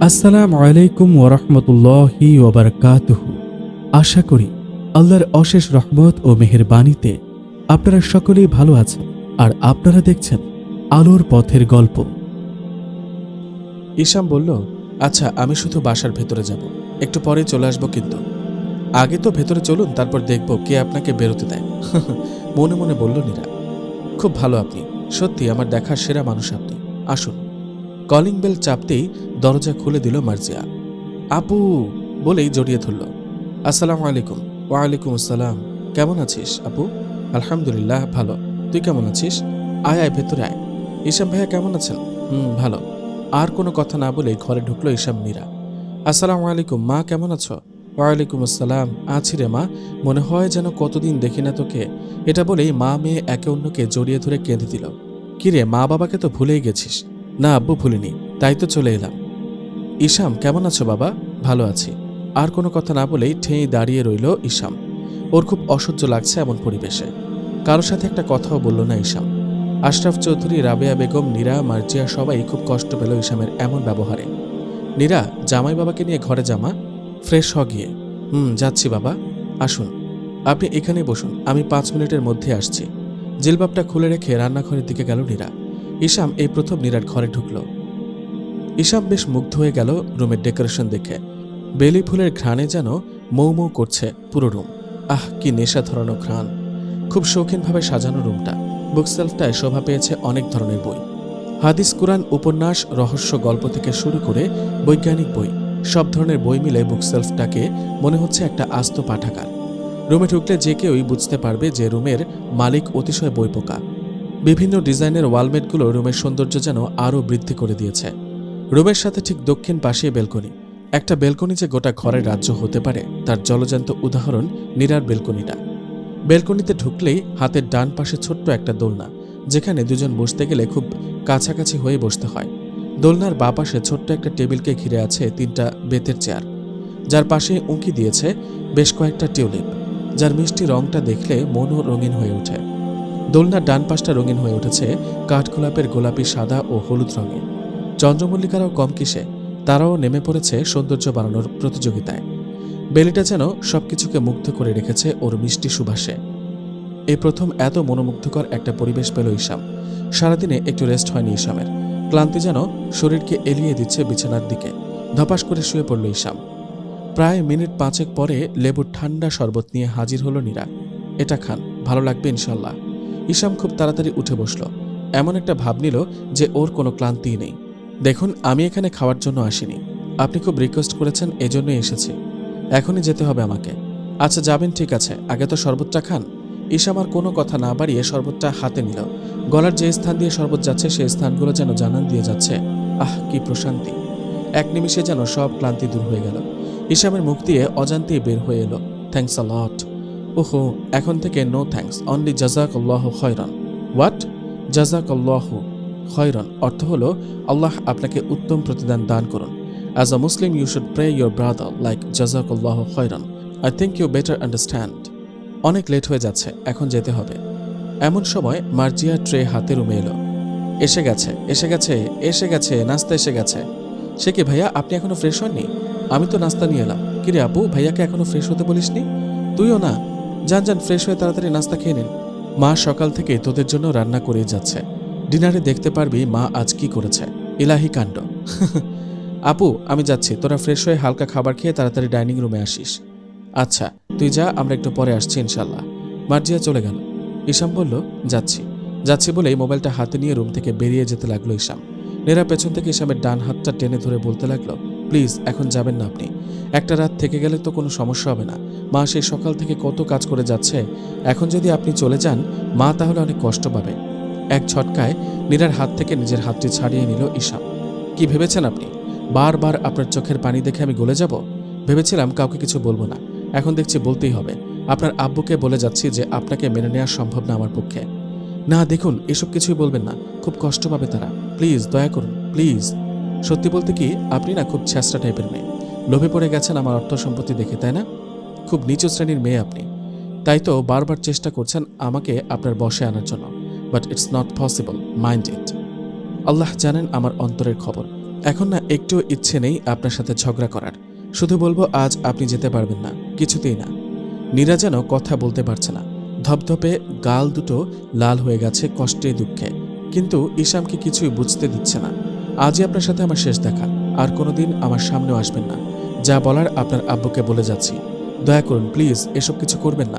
আসসালামু আলাইকুম ওরহমতুল্লাহি ওবরকাতুহু আশা করি আল্লাহর অশেষ রহমত ও মেহেরবাণীতে আপনারা সকলেই ভালো আছেন আর আপনারা দেখছেন আলোর পথের গল্প। ঈশাম বলল আচ্ছা আমি শুধু বাসার ভেতরে যাব। একটু পরে চলে আসব কিন্তু। আগে তো ভেতরে চলুন, তারপর দেখব কে আপনাকে বেরোতে দেয়। মনে মনে বলল, নীরা, খুব ভালো আপনি। সত্যি, আমার দেখার সেরা মানুষ আপনি। আসুন। কলিং বেল চাপতেই দরজা খুলে দিল মার্জিয়া। আপু, বলেই জড়িয়ে ধরল। আসসালামু আলাইকুম। ওয়ালাইকুম আসসালাম। কেমন আছিস আপু? আলহামদুলিল্লাহ, ভালো। তুই কেমন আছিস? আয় আয়, ভেতরে আয়। ঈশাম ভাইয়া কেমন আছেন? হুম, ভালো। আর কোনো কথা না বলে ঘরে ঢুকলো ঈশাম মীরা। আসসালামু আলাইকুম, মা কেমন আছো? ওয়ালাইকুম আসসালাম। আছি রে মা। মনে হয় যেন কতদিন দেখি না তোকে। এটা বলেই মা মেয়ে একে অন্যকে জড়িয়ে ধরে কেঁদে দিল। কিরে মা বাবাকে তো ভুলেই গেছিস। না, আব্বু ভুলিনি, তাই তো চলে এলাম। ঈশাম, কেমন আছো বাবা? ভালো আছি। আর কোনো কথা না বলেই ঠেঁই দাঁড়িয়ে রইল ঈশাম। ওর খুব অসহ্য লাগছে এমন পরিবেশে। কারোর সাথে একটা কথাও বলল না ঈশাম। আশরাফ চৌধুরী, রাবেয়া বেগম, নীরা, মার্জিয়া সবাই খুব কষ্ট পেল ইসামের এমন ব্যবহারে। নীরা, জামাই বাবাকে নিয়ে ঘরে জামা ফ্রেশ হ গিয়ে। হুম, যাচ্ছি বাবা। আসুন। আপনি এখানেই বসুন, আমি পাঁচ মিনিটের মধ্যে আসছি। জিলবাবটা খুলে রেখে রান্নাঘরের দিকে গেল নীরা। ইসাম এই প্রথম নীরার ঘরে ঢুকল। ইসাম বেশ মুগ্ধ হয়ে গেল রুমের ডেকোরেশন দেখে। বেলি ফুলের ঘ্রাণে যেন মৌ মৌ করছে পুরো রুম। আহ, কি নেশা ধরানো ঘ্রাণ। খুব শৌখিনভাবে সাজানো রুমটা। বুকসেলফটায় শোভা পেয়েছে অনেক ধরনের বই। হাদিস, কুরআন, উপন্যাস, রহস্য, গল্প থেকে শুরু করে বৈজ্ঞানিক বই, সব ধরনের বই মিলে বুকসেলফটাকে মনে হচ্ছে একটা আস্ত পাঠাগার। রুমে ঢুকলে যে কেউই বুঝতে পারবে যে রুমের মালিক অতিশয় বই পোকা। বিভিন্ন ডিজাইনের ওয়ালমেটগুলো রুমের সৌন্দর্য যেন আরও বৃদ্ধি করে দিয়েছে। রুমের সাথে ঠিক দক্ষিণ পাশে বেলকনি। একটা বেলকনি যে গোটা ঘরের রাজ্য হতে পারে, তার জলজান্ত উদাহরণ নীরার বেলকনিটা। বেলকনিতে ঢুকলেই হাতের ডান পাশে ছোট্ট একটা দোলনা, যেখানে দুজন বসতে গেলে খুব কাছাকাছি হয়ে বসতে হয়। দোলনার বা পাশে ছোট্ট একটা টেবিলকে ঘিরে আছে তিনটা বেতের চেয়ার। যার পাশে উঁকি দিয়েছে বেশ কয়েকটা টিউলিপ, যার মিষ্টি রংটা দেখলে মনও রঙিন হয়ে ওঠে। দোলনার ডান পাশটা রঙিন হয়ে উঠেছে কাঠগোলাপের গোলাপি, সাদা ও হলুদ রঙে। চন্দ্রমল্লিকারাও কম কিসে, তারাও নেমে পড়েছে সৌন্দর্য বাড়ানোর প্রতিযোগিতায়। বেলিটা যেন সবকিছুকে মুগ্ধ করে রেখেছে ওর মিষ্টি সুবাসে। এই প্রথম এত মনোমুগ্ধকর একটা পরিবেশ পেল ইসাম সারাদিনে একটু রেস্ট হয়নি ইসামের ক্লান্তি যেন শরীরকে এলিয়ে দিচ্ছে বিছানার দিকে। ধপাস করে শুয়ে পড়ল ইসাম প্রায় মিনিট পাঁচেক পরে লেবুর ঠান্ডা শরবত নিয়ে হাজির হলো নীরা। এটা খান, ভালো লাগবে ইনশাল্লাহ। ইসাম খুব তাড়াতাড়ি উঠে বসল। এমন একটা ভাব নিল যে ওর কোনো ক্লান্তি নেই। দেখুন, আমি এখানে খাওয়ার জন্য আসিনি। আপনি খুব রিকোয়েস্ট করেছেন, এজন্যই এসেছি। এখনই যেতে হবে আমাকে। আচ্ছা যাবেন, ঠিক আছে। আগে তো শরবতটা খান। ঈশা আমার কোনো কথা না বাড়িয়ে শরবতটা হাতে নিল। গলার যে স্থান দিয়ে শরবত যাচ্ছে, সেই স্থানগুলো যেন জানান দিয়ে যাচ্ছে। আহ, কি প্রশান্তি। এক নিমিষে যেন সব ক্লান্তি দূর হয়ে গেল। ইসামের মুখ দিয়ে অজান্তেই বের হয়ে এলো। থ্যাংকস আ লট ওহো, এখন থেকে নো থ্যাঙ্কস অনলি জাজাক আল্লাহ খয়রন হোয়াট জাজাক আল্লাহ খয়রন অর্থ হলো, আল্লাহ আপনাকে উত্তম প্রতিদান দান করুন। As a Muslim you should pray your brother like জাজাক আল্লাহ খয়রন I think you better understand অনেক লেট হয়ে যাচ্ছে, এখন যেতে হবে। এমন সময়, মার্জিয়া ট্রে হাতে রুমে এলো। এসে গেছে এসে গেছে এসে গেছে, নাস্তা এসে গেছে। সে কি, ভাইয়া, আপনি এখনও ফ্রেশ হননি? আমি তো নাস্তা নিয়ে এলাম। কিরে আপু, ভাইয়াকে এখনও ফ্রেশ হতে বলিসনি? তুইও না। যান যান, ফ্রেশ হয়ে তাড়াতাড়ি নাস্তা খেয়ে নিন। মা সকাল থেকে তোদের জন্য রান্না করেই যাচ্ছে। ডিনারে দেখতে পারবি মা আজ কি করেছে। ইলাহি কাণ্ড। আপু, আমি যাচ্ছি। তোরা ফ্রেশ হয়ে হালকা খাবার খেয়ে তাড়াতাড়ি ডাইনিং রুমে আসিস। আচ্ছা তুই যা, আমরা একটু পরে আসছি ইনশাল্লাহ মার্জিয়া চলে গেল। ইসাম বলল, যাচ্ছি। যাচ্ছি বলেই মোবাইলটা হাতে নিয়ে রুম থেকে বেরিয়ে যেতে লাগল ইসাম নেরা পেছন থেকে ইসামের ডান হাতটা টেনে ধরে বলতে লাগল প্লিজ, এখন যাবেন না আপনি। একটা রাত থেকে গেলে তো কোনো সমস্যা হবে না। মা সেই সকাল থেকে কত কাজ করে যাচ্ছে। এখন যদি আপনি চলে যান, মা তাহলে অনেক কষ্ট পাবে। এক ছটকায় নীরার হাত থেকে নিজের হাতটি ছাড়িয়ে নিল ঈশা। কি ভেবেছেন আপনি? বারবার আপনার চোখের পানি দেখে আমি গলে যাব? ভেবেছিলাম কাউকে কিছু বলব না। এখন দেখছি বলতেই হবে। আপনার আব্বুকে বলে যাচ্ছি যে আপনাকে মেনে নেওয়া সম্ভব না আমার পক্ষে। না, দেখুন, এসব কিছুই বলবেন না। খুব কষ্ট পাবে তারা। প্লিজ, দয়া করুন, প্লিজ। সত্যি বলতে কি, আপনি না খুব ছ্যাঁচড়া টাইপের মেয়ে। লোভে পড়ে গেছেন আমার অর্থ সম্পত্তি দেখে, তাই না? খুব নিচু শ্রেণির মেয়ে আপনি। তাই তো বারবার চেষ্টা করছেন আমাকে আপনার বসে আনার জন্য but it's not possible mind it আল্লাহ জানেন আমার অন্তরের খবর। এখন না একটুও ইচ্ছে নেই আপনার সাথে ঝগড়া করার। শুধু বলব, আজ আপনি যেতে পারবেন না, কিছুতেই না। নীরা যেন কথা বলতে পারছে না। ধপধপে গাল দুটো লাল হয়ে গেছে কষ্টে দুঃখে। কিন্তু ঈশামকে কিছুই বুঝতে দিচ্ছে না। আজই আপনার সাথে আমার শেষ দেখা। আর কোনোদিন আমার সামনেও আসবেন না। যা বলার আপনার আব্বুকে বলে যাচ্ছি। দয়া করুন, প্লিজ, এসব কিছু করবেন না।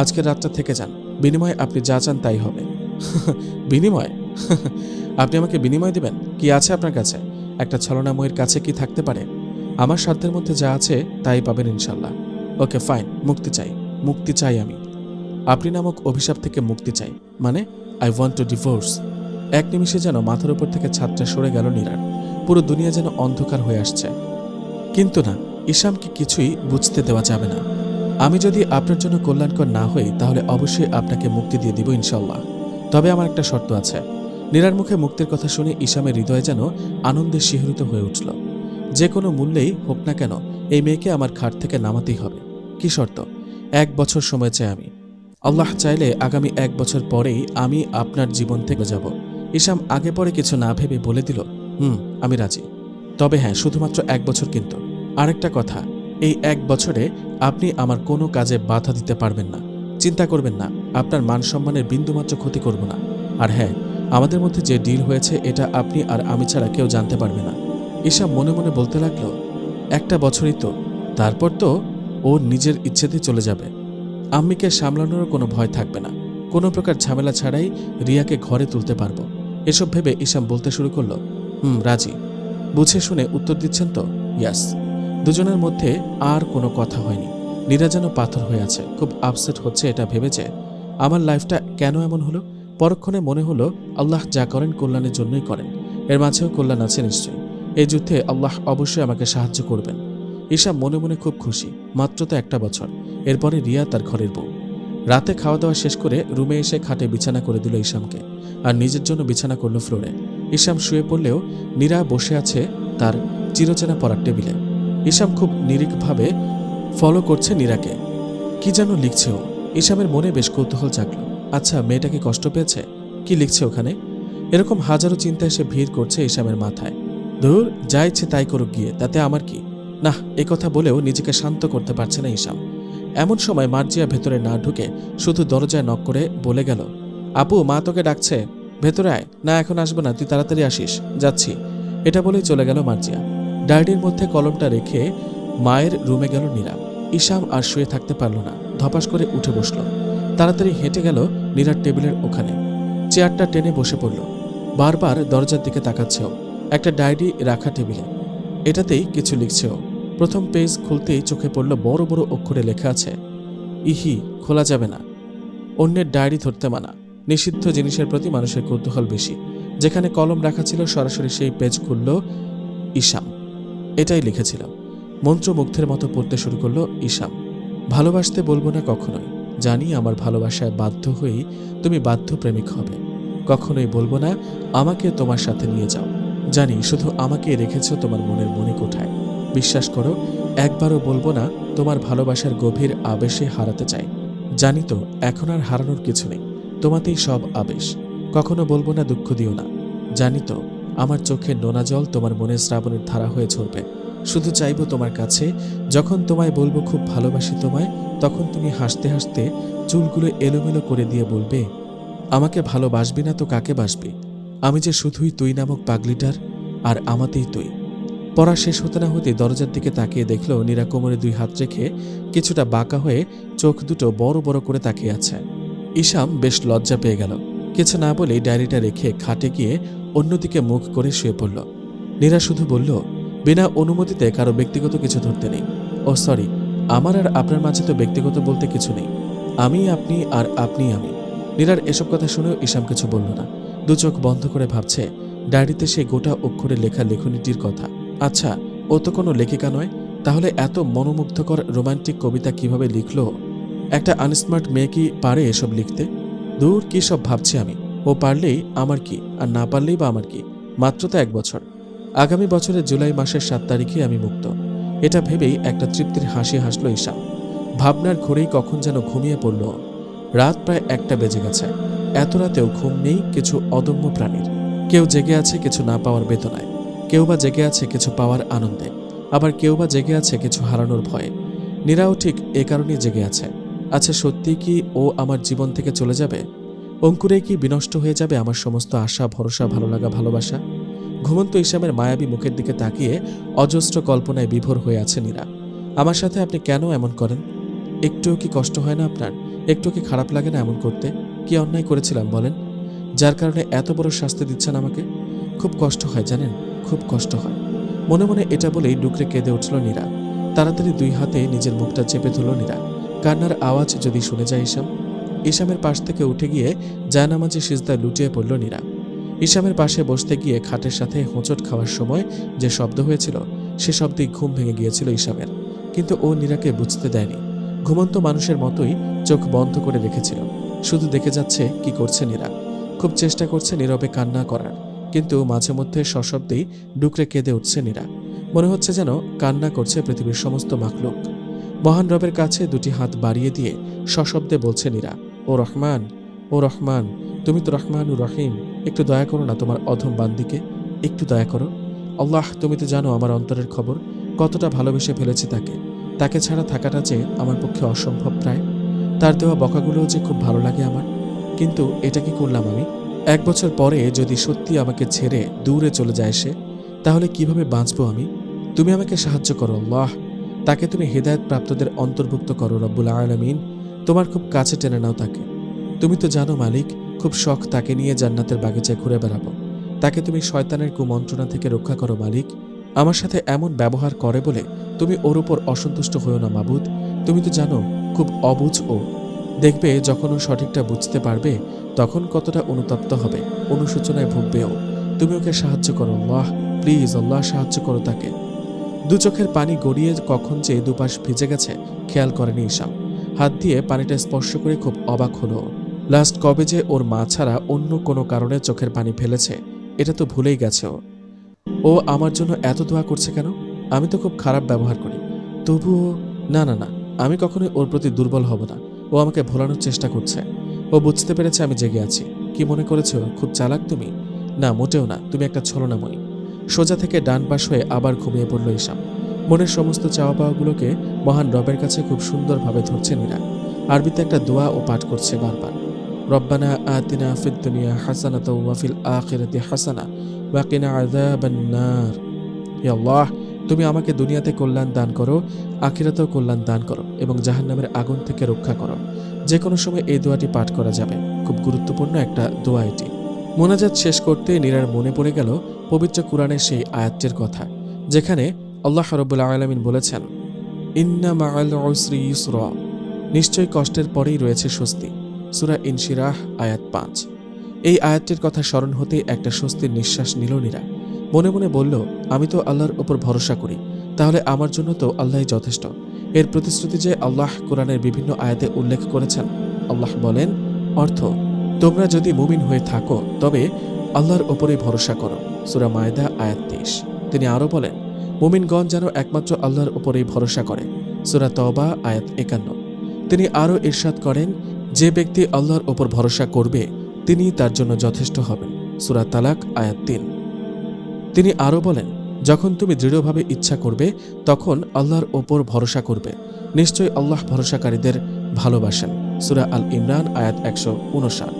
আজকের রাতটা থেকে যান। বিনিময়ে আপনি যা চান তাই হবে। বিনিময়? আপনি আমাকে বিনিময় দিবেন? কি আছে আপনার কাছে? একটা ছলনাময়ের কাছে কি থাকতে পারে? আমার সাধ্যের মধ্যে যা আছে, তাই পাবেন ইনশাল্লাহ। ওকে, ফাইন, মুক্তি চাই। মুক্তি চাই আমি। আপনি নামক অভিশাপ থেকে মুক্তি চাই। মানে আই ওয়ান্ট টু ডিভোর্স এক নিমিষে যেন মাথার উপর থেকে ছাদটা সরে গেল নীরার। পুরো দুনিয়া যেন অন্ধকার হয়ে আসছে। কিন্তু না ঈশামকে কিছুই বুঝতে দেওয়া যাবে না। আমি যদি আপনার জন্য কল্যাণকর না হই, তাহলে অবশ্যই আপনাকে মুক্তি দিয়ে দিব ইনশাল্লাহ তবে আমার একটা শর্ত আছে। নীরার মুখে মুক্তির কথা শুনে ঈশামের হৃদয় যেন আনন্দে শিহরিত হয়ে উঠল। যে কোনো মূল্যেই হোক না কেন, এই মেয়েকে আমার খাট থেকে নামাতেই হবে। কি শর্ত? এক বছর সময় চাই আমি। আল্লাহ চাইলে আগামী এক বছর পরেই আমি আপনার জীবন থেকে যাব। ঈশাম আগে পরে কিছু না ভেবে বলে দিল, হুম, আমি রাজি। তবে হ্যাঁ শুধুমাত্র এক বছর কিন্তু। আরেকটা কথা, এই এক বছরে আপনি আমার কোনো কাজে বাধা দিতে পারবেন না। চিন্তা করবেন না, আপনার মান সম্মানের বিন্দুমাত্র ক্ষতি করব না। আর হ্যাঁ আমাদের মধ্যে যে ডিল হয়েছে, এটা আপনি আর আমি ছাড়া কেউ জানতে পারবে না। ঈশাম মনে মনে বলতে লাগল, একটা বছরই তো। তারপর তো ও নিজের ইচ্ছেতে চলে যাবে। আম্মিকে সামলানোর কোনো ভয় থাকবে না। কোনো প্রকার ঝামেলা ছাড়াই রিয়াকে ঘরে তুলতে পারব। এসব ভেবে ঈশাম বলতে শুরু করল, হুম, রাজি। বুঝে শুনে উত্তর দিচ্ছেন তো, ইয়াস। দুজনের মধ্যে আর কোনো কথা হয়নি। নীরা যেন পাথর হয়ে আছে, খুব আপসেট হচ্ছে এটা ভেবে যে, আমার লাইফটা কেন এমন হলো? পরক্ষণে মনে হলো, আল্লাহ যা করেন কল্যাণের জন্যই করেন। এর মাঝেও কল্যাণ আছে নিশ্চয়ই। এই যুদ্ধে আল্লাহ অবশ্যই আমাকে সাহায্য করবেন। ঈশা মনে মনে খুব খুশি, মাত্র তো একটা বছর। এরপরে রিয়া তার ঘরের বউ। রাতে খাওয়া দাওয়া শেষ করে রুমে এসে খাটে বিছানা করে দিল ইসামকে আর নিজের জন্য বিছানা করল ফ্লোরে। ইসাম শুয়ে পড়লেও নীরা বসে আছে তার চিরচেনা পড়ার টেবিলে। ইসাম খুব নিরিকভাবে ফলো করছে নীরাকে। কি যেন লিখছে ও। ইসামের মনে বেশ কৌতূহল জাগলো। আচ্ছা মেয়েটা কি কষ্ট পেয়েছে? কি লিখছে ওখানে? এরকম হাজারো চিন্তা এসে ভিড় করছে ইসামের মাথায়। ধুর, যা ইচ্ছে তাই করুক গিয়ে, তাতে আমার কি? না কথা বলেও নিজেকে শান্ত করতে পারছে না ইসাম এমন সময় মার্জিয়া ভেতরে না ঢুকে শুধু দরজায় নক করে বলে গেল, আপু, মা তোকে ডাকছে। ভেতরে আয়। না, এখন আসব না, তুই তাড়াতাড়ি আসিস। যাচ্ছি। এটা বলেই চলে গেল মার্জিয়া। ডায়েরির মধ্যে কলমটা রেখে মায়ের রুমে গেল নীরা। ইসাম আর শুয়ে থাকতে পারল না, ধপাস করে উঠে বসল। তাড়াতাড়ি হেঁটে গেল নীরার টেবিলের ওখানে। চেয়ারটা টেনে বসে পড়ল। বারবার দরজার দিকে তাকাচ্ছেও। একটা ডায়েরি রাখা টেবিলে। এটাতেই কিছু লিখছেও। প্রথম পেজ খুলতেই চোখে পড়ল বড় বড় অক্ষরে লেখা আছে, ইহি, খোলা যাবে না। অন্যের ডায়েরি ধরতে মানা। নিষিদ্ধ জিনিসের প্রতি মানুষের কৌতূহল বেশি। যেখানে কলম রাখা ছিল, সরাসরি সেই পেজ খুলল ইসাম এটাই লিখেছিল মন্ত্রমুগ্ধের মতো পড়তে শুরু করল ইসাম ভালোবাসতে বলব না কখনোই। জানি আমার ভালোবাসায় বাধ্য হয়েই তুমি বাধ্য প্রেমিক হবে। কখনোই বলব না, আমাকে তোমার সাথে নিয়ে যাও। জানি, শুধু আমাকে রেখেছ তোমার মনের মনে কোঠায় বিশ্বাস করো, একবারও বলব না, তোমার ভালোবাসার গভীর আবেশে হারাতে চাই। জানি তো, এখন আর হারানোর কিছু নেই, তোমাতেই সব আবেশ। কখনো বলব না, দুঃখ দিও না। জানি তো, আমার চোখের নোনা জল তোমার মনে শ্রাবণের ধারা হয়ে ঝরবে। শুধু চাইব তোমার কাছে, যখন তোমায় বলব খুব ভালোবাসি তোমায়, তখন তুমি হাসতে হাসতে চুলগুলো এলোমেলো করে দিয়ে বলবে, আমাকে ভালোবাসবি না তো কাকে বাসবি? আমি যে শুধুই তুই নামক পাগলিটার, আর আমাতেই তুই। পড়া শেষ হতে না হতে দরজার দিকে তাকিয়ে দেখল নীরা কোমরে দুই হাত রেখে কিছুটা বাঁকা হয়ে চোখ দুটো বড় বড় করে তাকিয়ে আছে। ইসাম বেশ লজ্জা পেয়ে গেল। কিছু না বলে ডায়েরিটা রেখে খাটে গিয়ে অন্যদিকে মুখ করে শুয়ে পড়ল। নীরা শুধু বলল, বিনা অনুমতিতে কারও ব্যক্তিগত কিছু ধরতে নেই। ও, সরি, আমার আর আপনার মাঝে তো ব্যক্তিগত বলতে কিছু নেই। আমি, আপনি আর আপনি আমি। নীরার এসব কথা শুনেও ইসাম কিছু বলল না। দু চোখ বন্ধ করে ভাবছে, ডায়েরিতে সেই গোটা অক্ষরে লেখা লেখনীটির কথা। আচ্ছা ও তো কোনো লেখিকা নয়। তাহলে এত মনোমুগ্ধকর রোমান্টিক কবিতা কীভাবে লিখলো? একটা আনস্মার্ট মেয়ে কি পারে এসব লিখতে? দূর কি সব ভাবছি আমি। ও পারলেই আমার কি, আর না পারলেই বা আমার কি? মাত্র তো এক বছর। আগামী বছরের জুলাই মাসের সাত তারিখে আমি মুক্ত। এটা ভেবেই একটা তৃপ্তির হাসি হাসল ঈশা। ভাবনার ঘরেই কখন যেন ঘুমিয়ে পড়ল রাত প্রায় একটা বেজে গেছে। এত রাতেও ঘুম নেই কিছু অদম্য প্রাণীর। কেউ জেগে আছে, কিছু না পাওয়ার বেদনায়। কেউ বা জেগে আছে কিছু পাওয়ার আনন্দে, আবার কেউ বা জেগে আছে কিছু হারানোর ভয়ে। নীরাও ঠিক এ কারণেই জেগে আছে। আচ্ছা সত্যি কি ও আমার জীবন থেকে চলে যাবে? অঙ্কুরে কি বিনষ্ট হয়ে যাবে আমার সমস্ত আশা, ভরসা ভালো লাগা ভালোবাসা? ঘুমন্ত ইসলামের মায়াবী মুখের দিকে তাকিয়ে অজস্র কল্পনায় বিভোর হয়ে আছে নীরা। আমার সাথে আপনি কেন এমন করেন? একটুও কি কষ্ট হয় না আপনার? একটু কি খারাপ লাগে না এমন করতে? কি অন্যায় করেছিলাম বলেন? যার কারণে এত বড় শাস্তি দিচ্ছেন আমাকে? খুব কষ্ট হয়, জানেন? খুব কষ্ট হয়। মনে মনে এটা বলেই ডুকরে কেঁদে উঠল নীরা। তাড়াতাড়ি দুই হাতে নিজের মুখটা চেপে ধরল নীরা। কান্নার আওয়াজ যদি শুনে যায় ইসাম ইসামের পাশ থেকে উঠে গিয়ে জায়নামাজি সিজদায় লুটিয়ে পড়ল নীরা। ইসামের পাশে বসতে গিয়ে খাটের সাথে হোঁচট খাওয়ার সময় যে শব্দ হয়েছিল, সে শব্দেই ঘুম ভেঙে গিয়েছিল ইসামের কিন্তু ও নীরাকে বুঝতে দেয়নি। ঘুমন্ত মানুষের মতোই চোখ বন্ধ করে রেখেছিল। শুধু দেখে যাচ্ছে কি করছে নীরা। খুব চেষ্টা করছে নীরবে কান্না করার। কিন্তু মাঝে মধ্যে সশব্দেই ডুকরে কেঁদে উঠছে নীরা। মনে হচ্ছে যেন কান্না করছে পৃথিবীর সমস্ত মাকলুক মহান রবের কাছে দুটি হাত বাড়িয়ে দিয়ে সশব্দে বলছে নীরা, ও রহমান ও রহমান, তুমি তো রহমান ও রহিম। একটু দয়া করো না তোমার অধম বান্দিকে, একটু দয়া করো। আল্লাহ, তুমি তো জানো আমার অন্তরের খবর, কতটা ভালোবেসে ফেলেছি তাকে। তাকে ছাড়া থাকাটা যে আমার পক্ষে অসম্ভব প্রায়। তার দেওয়া বকাগুলোও যে খুব ভালো লাগে আমার। কিন্তু এটা কি করলাম আমি? এক বছর পরে যদি সত্যি আমাকে ছেড়ে দূরে চলে যায় সে, তাহলে কীভাবে বাঁচবো আমি? তুমি আমাকে সাহায্য করো, আল্লাহ। তাকে তুমি হেদায়ত প্রাপ্তদের অন্তর্ভুক্ত করো, রব্বুল আলমিন। তোমার খুব কাছে টেনে নাও তাকে। তুমি তো জানো, মালিক, খুব শখ তাকে নিয়ে জান্নাতের বাগিচায় ঘুরে বেড়াবো। তাকে তুমি শয়তানের কুমন্ত্রণা থেকে রক্ষা করো, মালিক। আমার সাথে এমন ব্যবহার করে বলে তুমি ওর উপর অসন্তুষ্ট হয়েও না, মাবুদ। তুমি তো জানো, খুব অবুঝ ও দেখবে যখন ও সঠিকটা বুঝতে পারবে, তখন কতটা অনুতপ্ত হবে। অনুশোচনায় ভুগবেও। তুমি ওকে সাহায্য করো। আল্লাহ প্লিজ আল্লাহ সাহায্য করো তাকে। দু চোখের পানি গড়িয়ে কখন যে দুপাশ ভিজে গেছে, খেয়াল করেনি ঈশাম হাত দিয়ে পানিটা স্পর্শ করে খুব অবাক হলো লাস্ট কবে যে ওর মা ছাড়া অন্য কোনো কারণে চোখের পানি ফেলেছে, এটা তো ভুলেই গেছে ও। ও আমার জন্য এত দোয়া করছে কেন? আমি তো খুব খারাপ ব্যবহার করি। তবুও, না না না, আমি কখনোই ওর প্রতি দুর্বল হব না। ও আমাকে ভোলানোর চেষ্টা করছে। ও বুঝতে পেরেছে আমি জেগে আছি। কি মনে করেছ? খুব চালাক তুমি? না, মোটেও না। তুমি একটা ছলনাময়ী। সোজা থেকে ডান পাশ হয়ে আবার ঘুমিয়ে পড়ল ইসাম মনের সমস্ত চাওয়া পাওয়াগুলোকে মহান রবের কাছে খুব সুন্দরভাবে ধরছে মীরা আরবিতে একটা দোয়া ও পাঠ করছে বারবার। রব্বানা আতিনা ফিদ দুনিয়া হাসানাত ওয়া ফিল আখিরাতি হাসানা ওয়াকিনা আযাবান নার। হে আল্লাহ তুমি আমাকে দুনিয়াতে কল্যাণ দান করো, আখিরাতেও কল্যাণ দান করো এবং জাহান্নামের আগুন থেকে রক্ষা করো। যে কোনো সময় এই দোয়াটি পাঠ করা যাবে। খুব গুরুত্বপূর্ণ একটা দোয়া এটি। মোনাজাত শেষ করতে নীরার মনে পড়ে গেল পবিত্র কোরআনের সেই আয়াতটির কথা, যেখানে আল্লাহ রব্বুল আলমিন বলেছেন, ইন্না উসরি ইউসরা নিশ্চয়ই কষ্টের পরেই রয়েছে স্বস্তি। সুরা ইনশিরাহ আয়াত পাঁচ। এই আয়াতটির কথা স্মরণ হতেই একটা স্বস্তির নিঃশ্বাস নিল নীরা। মনে মনে বলল, আমি তো আল্লাহর ওপর ভরসা করি। তাহলে আমার জন্য তো আল্লাহই যথেষ্ট। এর প্রতিশ্রুতি যে আল্লাহ কোরআনের বিভিন্ন আয়াতে উল্লেখ করেছেন? আল্লাহ বলেন, অর্থ, তোমরা যদি মুমিন হয়ে থাকো, তবে আল্লাহর ওপরেই ভরসা করো। সুরা মায়দা, আয়াত তেইশ। তিনি আরও বলেন, মুমিনগণ যেন একমাত্র আল্লাহর ওপরেই ভরসা করে। সুরা তবা আয়াত একান্ন। তিনি আরও ইরশাদ করেন, যে ব্যক্তি আল্লাহর ওপর ভরসা করবে তিনি তার জন্য যথেষ্ট হবেন। সুরা তালাক, আয়াত তিন। তিনি আরও বলেন, যখন তুমি দৃঢ়ভাবে ইচ্ছা করবে, তখন আল্লাহর ওপর ভরসা করবে। নিশ্চয়ই আল্লাহ ভরসাকারীদের ভালোবাসেন। সুরা আল ইমরান, আয়াত একশো উনষাট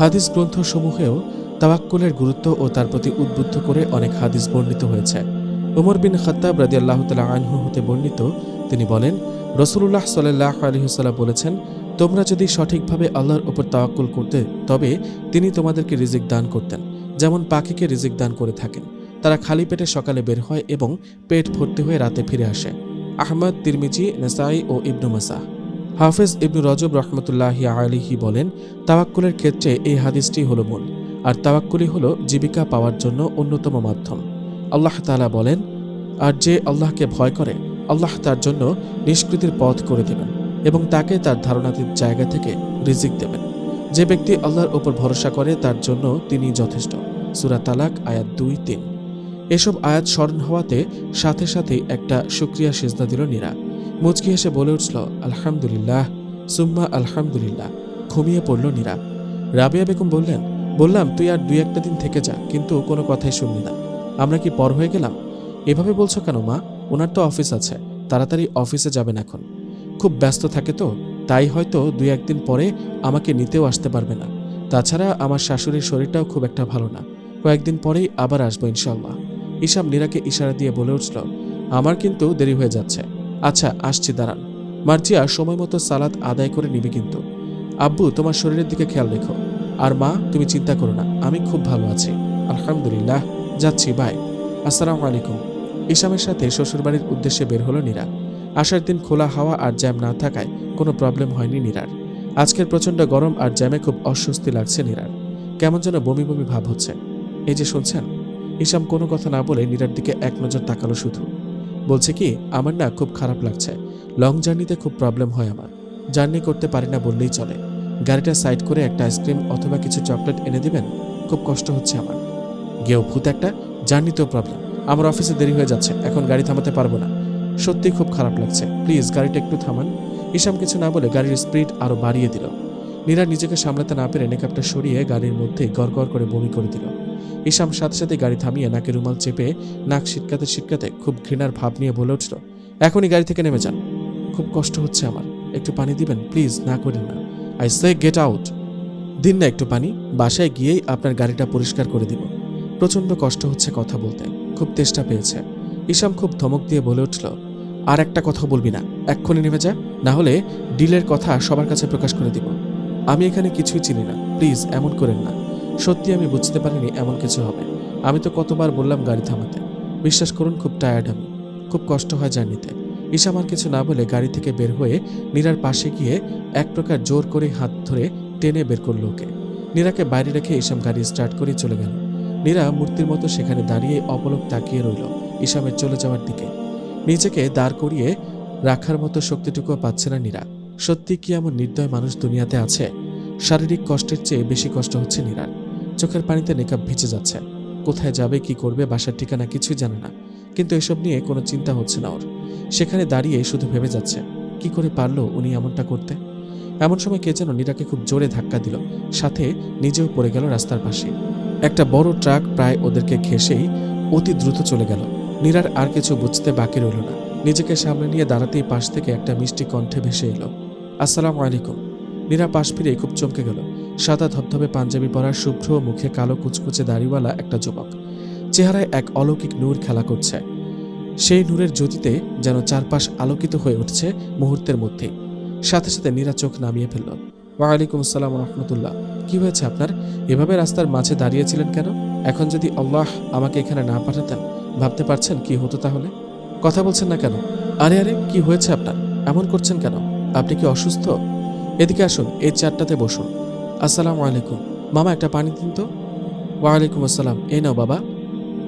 হাদিস গ্রন্থসমূহেও তাওয়াক্কুলের গুরুত্ব ও তার প্রতি উদ্বুদ্ধ করে অনেক হাদিস বর্ণিত হয়েছে। উমর বিন খত্তাব রাজি আল্লাহ তালা আনহু হতে বর্ণিত, তিনি বলেন রসুল্লাহ সাল্লাহ আলহিহসাল্লাম বলেছেন, তোমরা যদি সঠিকভাবে আল্লাহর ওপর তাওয়াক্কুল করতে, তবে তিনি তোমাদেরকে রিজিক দান করতেন। যেমন পাখিকে রিজিক দান করে থাকেন, তারা খালি পেটে সকালে বের হয় এবং পেট ভর্তি হয়ে রাতে ফিরে আসে। আহমদ, তিরমিজি, নেসাই ও ইবনু মাসাহ। হাফেজ ইবনু রজব রহমতুল্লাহ আলিহি বলেন, তাওয়াক্কুলের ক্ষেত্রে এই হাদিসটি হলো মূল, আর তাওয়াক্কুলি হলো জীবিকা পাওয়ার জন্য অন্যতম মাধ্যম। আল্লাহ তাআলা বলেন, আর যে আল্লাহকে ভয় করে, আল্লাহ তার জন্য নিষ্কৃতির পথ করে দেবেন এবং তাকে তার ধারণাতীত জায়গা থেকে রিজিক দেবেন। যে ব্যক্তি আল্লাহর ওপর ভরসা করে, তার জন্য তিনি যথেষ্ট। সুরা তালাক, আয়াত দুই, তিন। এসব আয়াত স্মরণ হওয়াতে সাথে সাথে একটা সুক্রিয়া সেজদা দিল নীরা। মুচকি হেসে বলে উঠল, আলহামদুলিল্লাহ। সুম্মা, আলহামদুলিল্লাহ। ঘুমিয়ে পড়ল নীরা। রাবিয়া বেগম বললেন, বললাম, তুই আর দুই একটা দিন থেকে যা, কিন্তু কোনো কথাই শুনলি না। আমরা কি পর হয়ে গেলাম? এভাবে বলছো কেন, মা? ওনার তো অফিস আছে। তাড়াতাড়ি অফিসে যাবেন এখন। খুব ব্যস্ত থাকে তো, তাই হয়তো দুই একদিন পরে আমাকে নিতেও আসতে পারবে না। তাছাড়া আমার শাশুড়ির শরীরটাও খুব একটা ভালো না। কয়েকদিন পরেই আবার আসব ইনশাল্লাহ ইসাম নীরাকে ইশারা দিয়ে বলে উঠল, আমার কিন্তু দেরি হয়ে যাচ্ছে। আচ্ছা আসছি, দাঁড়ান। মার্জিয়া সময় মতো সালাত আদায় করে নিবে কিন্তু। আব্বু, তোমার শরীরের দিকে খেয়াল রেখো। আর মা, তুমি চিন্তা করো না, আমি খুব ভালো আছি। আলহামদুলিল্লাহ, যাচ্ছি, বাই। আসসালামু আলাইকুম। ইসামের সাথে শ্বশুরবাড়ির উদ্দেশ্যে বের হলো নীরা। আসার দিন খোলা হাওয়া আর জ্যাম না থাকায় কোনো প্রবলেম হয়নি নীরার। আজকের প্রচণ্ড গরম আর জ্যামে খুব অস্বস্তি লাগছে নীরার। কেমন যেন বমি বমি ভাব হচ্ছে। এই যে শুনছেন ইসাম কোনো কথা না বলে নীরার দিকে এক নজর তাকালো শুধু। বলছে কি, আমার না খুব খারাপ লাগছে। লং জার্নিতে খুব প্রবলেম হয় আমার। জার্নি করতে পারি না বললেই চলে। গাড়িটা সাইড করে একটা আইসক্রিম অথবা কিছু চকলেট এনে দিবেন? খুব কষ্ট হচ্ছে আমার। গেও ভূত একটা জার্নিতেও প্রবলেম। আমার অফিসে দেরি হয়ে যাচ্ছে, এখন গাড়ি থামাতে পারব না। সত্যি খুব খারাপ লাগছে। প্লিজ গাড়িটা একটু থামান। ইসাম কিছু না বলে গাড়ির স্পিড আরও বাড়িয়ে দিল। নীরা নিজেকে সামলাতে না পেরে নেকাপটা সরিয়ে গাড়ির মধ্যে গড় করে বমি করে দিল। ইসাম সাথে সাথে গাড়ি থামিয়ে নাকে রুমাল চেপে নাক সিটকাতে সিটকাতে খুব ঘৃণার ভাব নিয়ে বলে উঠল, এখনই গাড়ি থেকে নেমে যান। খুব কষ্ট হচ্ছে আমার। একটু পানি দিবেন? প্লিজ, না করেন না। I say get out. দিন না একটু পানি, বাসায় গিয়েই আপনার গাড়িটা পরিষ্কার করে দিব। প্রচণ্ড কষ্ট হচ্ছে কথা বলতে। খুব তেষ্টা পেয়েছে। ইসাম খুব ধমক দিয়ে বলে উঠল, আর একটা কথা বলবি না। এক্ষুনি নেমে যা। না হলে ডিলের কথা সবার কাছে প্রকাশ করে দিব। আমি এখানে কিছুই চিনি না। প্লিজ, এমন করেন না। সত্যি আমি বুঝতে পারিনি এমন কিছু হবে। আমি তো কতবার বললাম গাড়ি থামাতে। বিশ্বাস করুন, খুব টায়ার্ড আমি। খুব কষ্ট হয় জার্নিতে। ইসাম আর কিছু না বলে গাড়ি থেকে বের হয়ে নীরার পাশে গিয়ে এক প্রকার জোর করে হাত ধরে টেনে বের করল ওকে। নীরাকে বাইরে রেখে ইসাম গাড়ি স্টার্ট করে চলে গেল। নীরা মূর্তির মতো সেখানে দাঁড়িয়ে অপলক তাকিয়ে রইল ইসামের চলে যাওয়ার দিকে। নিজেকে দাঁড় করিয়ে রাখার মতো শক্তিটুকুও পাচ্ছে না নীরা। সত্যি কি এমন নির্দয় মানুষ দুনিয়াতে আছে? শারীরিক কষ্টের চেয়ে বেশি কষ্ট হচ্ছে নীরার। চোখের পানিতে নেকাব ভিজে যাচ্ছে। কোথায় যাবে, কি করবে, বাসার ঠিকানা কিছুই জানে না। কিন্তু এসব নিয়ে কোনো চিন্তা হচ্ছে না ওর। সেখানে দাঁড়িয়ে শুধু ভেবে যাচ্ছে, কি করে পারল উনি এমনটা করতে? এমন সময় কে যেন নীরাকে খুব জোরে ধাক্কা দিল, সাথে নিজেও পড়ে গেল রাস্তার পাশে। একটা বড় ট্রাক প্রায় ওদেরকে ঘেঁষেই অতি দ্রুত চলে গেল। নীরার আর কিছু বুঝতে বাকি রইল না। নিজেকে সামনে নিয়ে দাঁড়াতেই পাশ থেকে একটা মিষ্টি কণ্ঠে ভেসে এলো, আসসালামু আলাইকুম। নীরা পাশ ফিরে খুব চমকে গেল। সাদা ধবধবে পাঞ্জাবি পরা শুভ্র মুখে কালো কুচকুচে দাড়িওয়ালা একটা যুবক। চেহারায় এক অলৌকিক নূর খেলা করছে। সেই নূরের জ্যোতিতে যেন চারপাশ আলোকিত হয়ে উঠছে মুহূর্তের মধ্যেই। সাথে সাথে নীরা চোখ নামিয়ে ফেলল। ওয়ালাইকুম আসসালাম রহমতুল্লাহ। কি হয়েছে আপনার? এভাবে রাস্তার মাঝে দাঁড়িয়েছিলেন কেন? এখন যদি আল্লাহ আমাকে এখানে না পাঠাতেন, ভাবতে পারছেন কি হতো তাহলে? কথা বলছেন না কেন? আরে আরে, কি হয়েছে আপনার? এমন করছেন কেন? আপনি কি অসুস্থ? এদিকে আসুন, এই চারটাতে বসুন। আসসালামু আলাইকুম। মামা, একটা পানি দিন তো। ওয়ালাইকুম আসসালাম। এই নাও বাবা।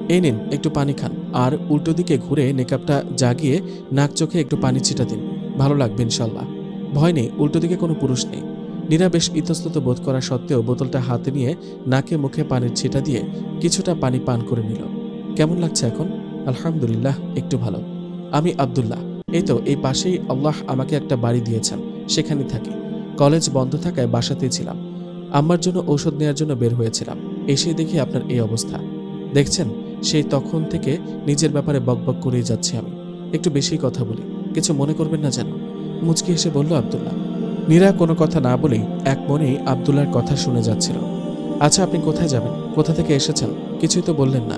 এই নিন, একটু পানি খান। আর উল্টো দিকে ঘুরে নেকাবটা জাগিয়ে নাক চোখে একটু পানি ছিটা দিন। ভালো লাগবে, ইনশাল্লাহ। ভয় নেই, উল্টো দিকে কোনো পুরুষ নেই। নীরা বেশ ইতস্তত বোধ করা সত্ত্বেও বোতলটা হাতে নিয়ে নাকে মুখে পানির ছিটা দিয়ে কিছুটা পানি পান করে নিল। কেমন লাগছে এখন? আলহামদুলিল্লাহ, একটু ভালো। আমি আব্দুল্লাহ। এই তো, এই পাশেই আল্লাহ আমাকে একটা বাড়ি দিয়েছেন। সেখানে থাকি। কলেজ বন্ধ থাকায় বাসাতেই ছিলাম। আম্মার জন্য ঔষধ নেওয়ার জন্য বের হয়েছিলাম। এসে দেখি আপনার এই অবস্থা। দেখছেন, সেই তখন থেকে নিজের ব্যাপারে বকবক করেই যাচ্ছি আমি। একটু বেশি কথা বলি। কিছু মনে করবেন না যেন। মুচকি এসে বলল, আব্দুল্লাহ। নীরা কোনো কথা না বলেই এক মনেই আবদুল্লার কথা শুনে যাচ্ছিল। আচ্ছা আপনি কোথায় যাবেন? কোথা থেকে এসেছেন? কিছুই তো বললেন না।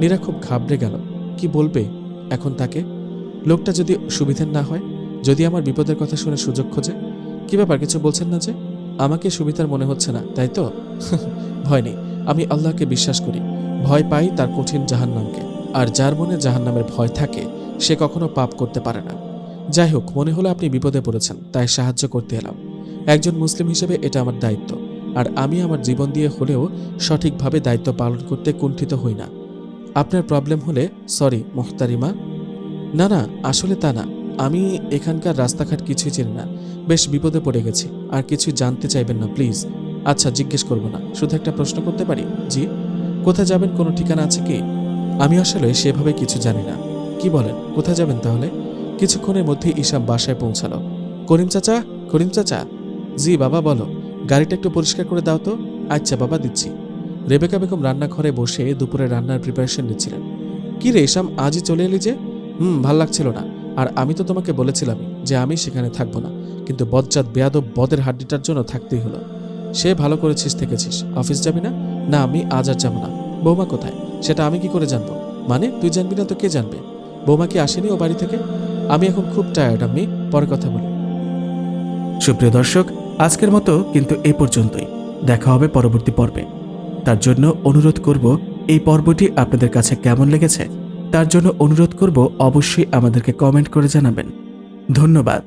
নীরা খুব ঘাবড়ে গেল। কি বলবে এখন তাকে? লোকটা যদি সুবিধের না হয়, যদি আমার বিপদের কথা শুনে সুযোগ খোঁজে কি ব্যাপার, কিছু বলছেন না যে? আমাকে সুবিধার মনে হচ্ছে না, তাই তো? ভয় নেই, আমি আল্লাহকে বিশ্বাস করি। ভয় পাই তার কঠিন জাহান্নামকে, আর যার মনে জাহান্নামের ভয় থাকে, সে কখনো পাপ করতে পারে না। যাই হোক, মনে হলো আপনি বিপদে পড়েছেন, তাই সাহায্য করতে এলাম। একজন মুসলিম হিসেবে এটা আমার দায়িত্ব, আর আমি আমার জীবন দিয়ে হলেও সঠিকভাবে দায়িত্ব পালন করতে কুণ্ঠিত হই না। আপনার প্রবলেম হলে, সরি, মোহতারিমা। না না, আসলে তা না। আমি এখানকার রাস্তাঘাট কিছুই চিনি না। বেশ বিপদে পড়ে গেছি। আর কিছু জানতে চাইবেন না, প্লিজ। আচ্ছা জিজ্ঞেস করব না। শুধু একটা প্রশ্ন করতে পারি? জি। কোথায় যাবেন? কোনো ঠিকানা আছে কি? আমি আসলে সেভাবে কিছু জানি না। কি বলেন? কোথায় যাবেন তাহলে? কিছুক্ষণের মধ্যে ঈশাম বাসায় পৌঁছালো। করিম চাচা? করিম চাচা? জি, বাবা, বলো। গাড়িটা একটু পরিষ্কার করে দাও তো। আচ্ছা বাবা, দিচ্ছি। রেবেকা বেগম রান্নাঘরে বসে দুপুরে রান্নার প্রিপারেশন নিচ্ছিলেন। কি রে এসাম আজই চলে এলি যে? হুম, ভালো লাগছিল না। আর আমি তো তোমাকে বলেছিলামই যে আমি সেখানে থাকব না, কিন্তু বজ্জাত বেয়াদব বদের হাড্ডিটার জন্য থাকতেই হলো। সে ভালো করেছিস, থেকেছিস। অফিস যাবি না? না, আমি আজ আর যাব না। বৌমা কোথায়? সেটা আমি কি করে জানব? মানে তুই জানবি না তো কে জানবে? বৌমা কি আসেনি ও বাড়ি থেকে? আমি এখন খুব টায়ার্ড আমি পরে কথা বলি। সুপ্রিয় দর্শক, আজকের মতো কিন্তু এ পর্যন্তই। দেখা হবে পরবর্তী পর্বে। তার জন্য অনুরোধ করব, এই পর্বটি আপনাদের কাছে কেমন লেগেছে তার জন্য অনুরোধ করব অবশ্যই আমাদেরকে কমেন্ট করে জানাবেন। ধন্যবাদ।